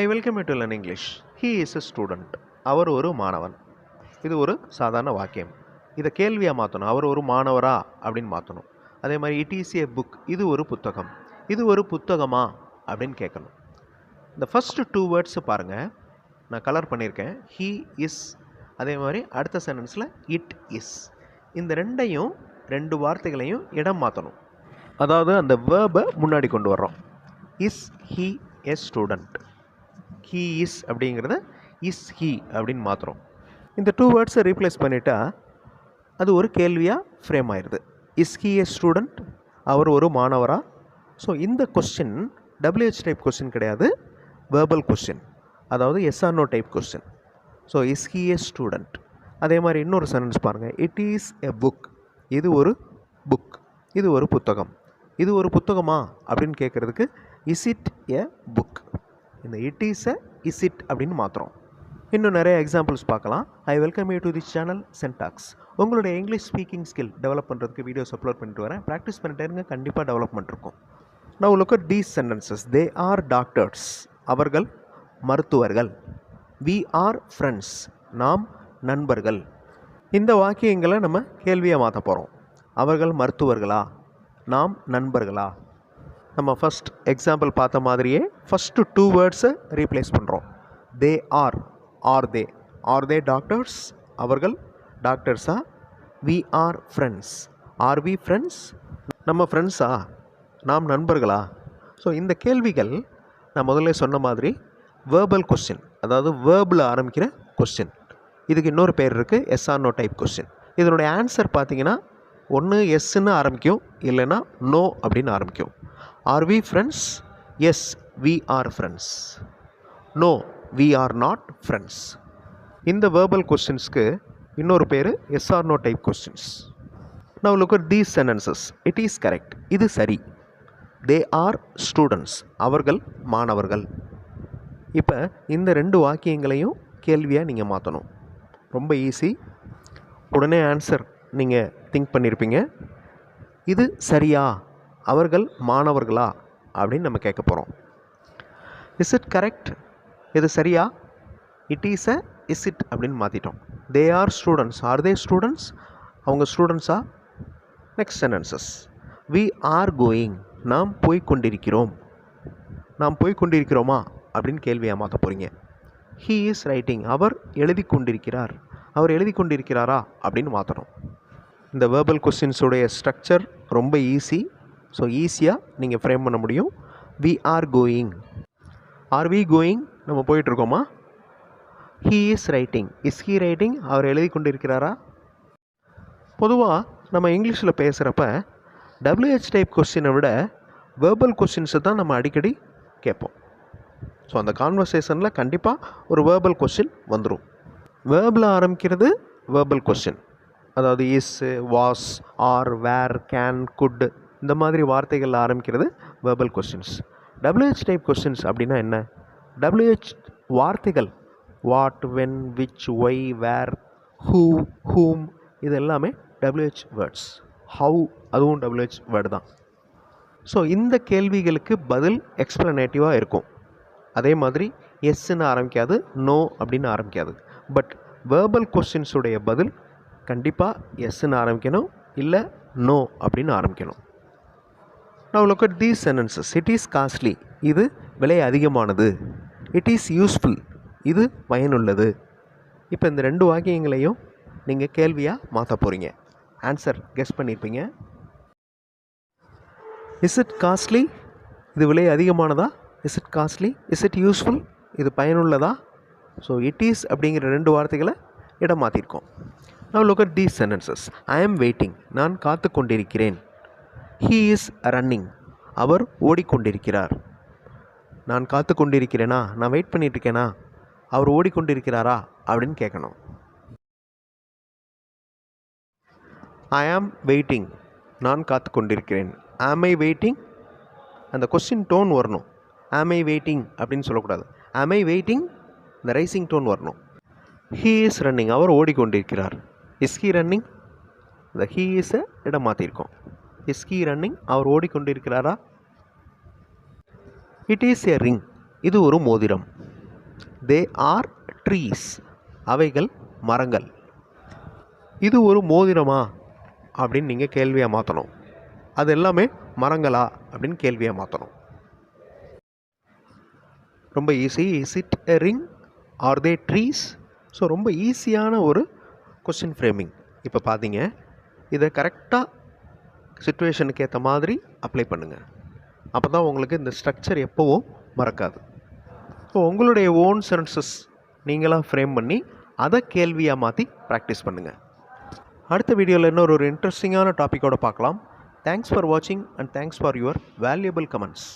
I welcome you to learn English he is a student அவர் ஒரு மாணவன். இது ஒரு சாதாரண வாக்கியம். இதை கேள்வியாக மாற்றணும் அவர் ஒரு மாணவரா அப்படின்னு மாற்றணும் அதே மாதிரி இட் இஸ் ஏ புக் இது ஒரு புத்தகம். இது ஒரு புத்தகமா அப்படின்னு கேட்கணும். இந்த ஃபஸ்ட்டு டூ வேர்ட்ஸு பாருங்கள் நான் கலர் பண்ணியிருக்கேன். ஹீ இஸ் அதே மாதிரி அடுத்த சென்டென்ஸில் இட் இஸ் இந்த ரெண்டையும் ரெண்டு வார்த்தைகளையும் இடம் மாற்றணும் அதாவது அந்த வேர்பை முன்னாடி கொண்டு வர்றோம். Is he a student he is அப்படிங்கிறத இஸ் ஹீ அப்படின்னு மாற்றுறோம் இந்த டூ வேர்ட்ஸை ரீப்ளேஸ் பண்ணிட்டா அது ஒரு கேள்வியாக ஃப்ரேம் ஆயிடுது இஸ் ஹீ ஏ ஸ்டூடெண்ட் அவர் ஒரு மாணவரா? ஸோ இந்த கொஸ்டின் டபிள்யூஹெச் டைப் கொஸ்டின் கிடையாது. வேர்பல் கொஸ்டின் அதாவது yes or no type question so is he a student அதே மாதிரி இன்னொரு சென்டென்ஸ் பாருங்கள் இட் இஸ் எ புக் இது ஒரு புக் இது ஒரு புத்தகம். இது ஒரு புத்தகமா? அப்படின்னு கேட்குறதுக்கு இஸ் இட் எ புக் இந்த it is a is it அப்படின்னு மாற்றுறோம் இன்னும் நிறைய எக்ஸாம்பிள்ஸ் பார்க்கலாம். I welcome you to this channel Syntax உங்களுடைய இங்கிலீஷ் ஸ்பீக்கிங் ஸ்கில் டெவலப் பண்ணுறதுக்கு வீடியோஸ் அப்லோட் பண்ணிட்டு வரேன். ப்ராக்டிஸ் பண்ணிட்டே இருங்க கண்டிப்பாக டெவலப்மெண்ட் இருக்கும். நான் look these sentences they are doctors அவர்கள் மருத்துவர்கள். வி ஆர் ஃப்ரெண்ட்ஸ் நாம் நண்பர்கள். இந்த வாக்கியங்களை நம்ம கேள்வியாக மாற்ற போகிறோம் அவர்கள் மருத்துவர்களா? நாம் நண்பர்களா? நம்ம ஃபஸ்ட் எக்ஸாம்பிள் பார்த்த மாதிரியே ஃபஸ்ட்டு டூ வேர்ட்ஸை ரீப்ளேஸ் பண்ணுறோம் they are are they are they doctors அவர்கள் டாக்டர்ஸா we are friends are we friends நம்ம ஃப்ரெண்ட்ஸா நாம் நண்பர்களா? ஸோ இந்த கேள்விகள் நான் முதல்ல சொன்ன மாதிரி வேர்பல் கொஸ்டின் அதாவது வேர்பில் ஆரம்பிக்கிற கொஸ்டின் இதுக்கு இன்னொரு பேர் இருக்குது yes or no type question இதனுடைய ஆன்சர் பார்த்தீங்கன்னா ஒன்று எஸ்ன்னு ஆரம்பிக்கும் இல்லைன்னா நோ அப்படின்னு ஆரம்பிக்கும். Are we friends yes we are friends no we are not friends இந்த வேர்பல் கொஸ்டின்ஸ்க்கு இன்னொரு பேர் yes or no type questions நான் உங்களுக்கு these sentences it is correct இது சரி. தே ஆர் ஸ்டூடெண்ட்ஸ் அவர்கள் மாணவர்கள். இப்போ இந்த ரெண்டு வாக்கியங்களையும் கேள்வியாக நீங்கள் மாற்றணும் ரொம்ப ஈஸி உடனே ஆன்சர் நீங்கள் திங்க் பண்ணியிருப்பீங்க இது சரியா? அவர்கள் மாணவர்களா அப்படின்னு நம்ம கேட்க போகிறோம் இஸ் இட் கரெக்ட் இது சரியா? It is a is it அப்படின்னு மாற்றிட்டோம் they are students are they students அவங்க ஸ்டூடெண்ட்ஸா next sentences we are going நாம் போய் கொண்டிருக்கிறோம். நாம் போய் கொண்டிருக்கிறோமா? அப்படின்னு கேள்வியாக மாற்ற போகிறீங்க ஹீ இஸ் ரைட்டிங் அவர் எழுதி கொண்டிருக்கிறார். அவர் எழுதி கொண்டிருக்கிறாரா? அப்படின்னு மாற்றணும் இந்த வேர்பல் கொஸ்டின்ஸுடைய ஸ்ட்ரக்சர் ரொம்ப ஈஸி ஸோ ஈஸியாக நீங்கள் ஃப்ரேம் பண்ண முடியும். We are going are we going நம்ம போயிட்டுருக்கோமா? He is writing is he writing அவர் எழுதி கொண்டிருக்கிறாரா பொதுவாக நம்ம இங்கிலீஷில் பேசுகிறப்ப டபிள்யூஹெச் டைப் கொஸ்டினை விட வேர்பல் கொஸ்டின்ஸை தான் நம்ம அடிக்கடி கேட்போம். ஸோ அந்த கான்வர்சேஷனில் கண்டிப்பாக ஒரு வேர்பல் கொஸ்டின் வந்துடும் வேர்பில் ஆரம்பிக்கிறது வேர்பல் கொஸ்டின் அதாவது is was are were can could இந்த மாதிரி வார்த்தைகள் ஆரம்பிக்கிறது verbal questions WH type questions அப்படின்னா என்ன? டபிள்யூஹெச் வார்த்தைகள் what when which why where who whom இது எல்லாமே டபிள்யூஹெச் வேர்ட்ஸ் ஹவு அதுவும் டபிள்யூஹெச் வேர்டு தான். ஸோ இந்த கேள்விகளுக்கு பதில் எக்ஸ்ப்ளனேட்டிவாக இருக்கும். அதே மாதிரி எஸ்ன்னு ஆரம்பிக்காது நோ அப்படின்னு ஆரம்பிக்காது. பட் வேர்பல் கொஸ்டின்ஸுடைய பதில் கண்டிப்பாக எஸ்ன்னு ஆரம்பிக்கணும் இல்லை நோ அப்படின்னு ஆரம்பிக்கணும். Now look at these sentences it is costly இது விலை அதிகமானது. இட் இஸ் யூஸ்ஃபுல் இது பயனுள்ளது. இப்போ இந்த ரெண்டு வாக்கியங்களையும் நீங்கள் கேள்வியாக மாற்ற போகிறீங்க ஆன்சர் கெஸ் பண்ணியிருப்பீங்க இஸ் இட் காஸ்ட்லி இது விலை அதிகமானதா? Is it costly is it useful இது பயனுள்ளதா? ஸோ இட் இஸ் அப்படிங்கிற ரெண்டு வார்த்தைகளை இடம் மாற்றிருக்கோம் நான் look at these sentences I am waiting நான் காத்து கொண்டிருக்கிறேன் ஹீ இஸ் ரன்னிங் அவர் ஓடிக்கொண்டிருக்கிறார். நான் காத்து கொண்டிருக்கிறேனா நான் வெயிட் பண்ணிகிட்ருக்கேனா அவர் ஓடிக்கொண்டிருக்கிறாரா? அப்படின்னு கேட்கணும் ஐ ஆம் வெயிட்டிங் நான் காத்து கொண்டிருக்கிறேன் ஆம் ஐ வெயிட்டிங் அந்த கொஸ்டின் டோன் வரணும். ஆம் ஐ வெயிட்டிங் அப்படின்னு சொல்லக்கூடாது. ஆம் ஐ வெயிட்டிங் இந்த ரைசிங் டோன் வரணும். ஹீ இஸ் ரன்னிங் அவர் ஓடிக்கொண்டிருக்கிறார். இஸ் ஹீ ரன்னிங் இந்த ஹீ இஸை இடம் மாற்றிருக்கோம் இஸ்கி ரன்னிங் அவர் ஓடிக்கொண்டிருக்கிறாரா? இட் இஸ் எ ரிங் இது ஒரு மோதிரம். தே ஆர் ட்ரீஸ் அவைகள் மரங்கள். இது ஒரு மோதிரமா? அப்படின்னு நீங்கள் கேள்வியாக மாற்றணும் அது எல்லாமே மரங்களா? அப்படின்னு கேள்வியாக மாற்றணும் ரொம்ப easy is it a ring are they trees so ரொம்ப ஈஸியான ஒரு கொஸ்டின் ஃப்ரேமிங் இப்போ பார்த்தீங்க இதை கரெக்டாக சுச்சுவேஷனுக்கு ஏற்ற மாதிரி அப்ளை பண்ணுங்கள் அப்போ தான் உங்களுக்கு இந்த ஸ்ட்ரக்சர் எப்போவும் மறக்காது. ஸோ உங்களுடைய ஓன் சென்சஸ் நீங்களாக ஃப்ரேம் பண்ணி அதை கேள்வியாக மாற்றி ப்ராக்டிஸ் பண்ணுங்கள் அடுத்த வீடியோவில் இன்னொரு ஒரு இன்ட்ரெஸ்டிங்கான டாப்பிக்கோடு பார்க்கலாம். தேங்க்ஸ் ஃபார் வாட்சிங் and thanks for your valuable comments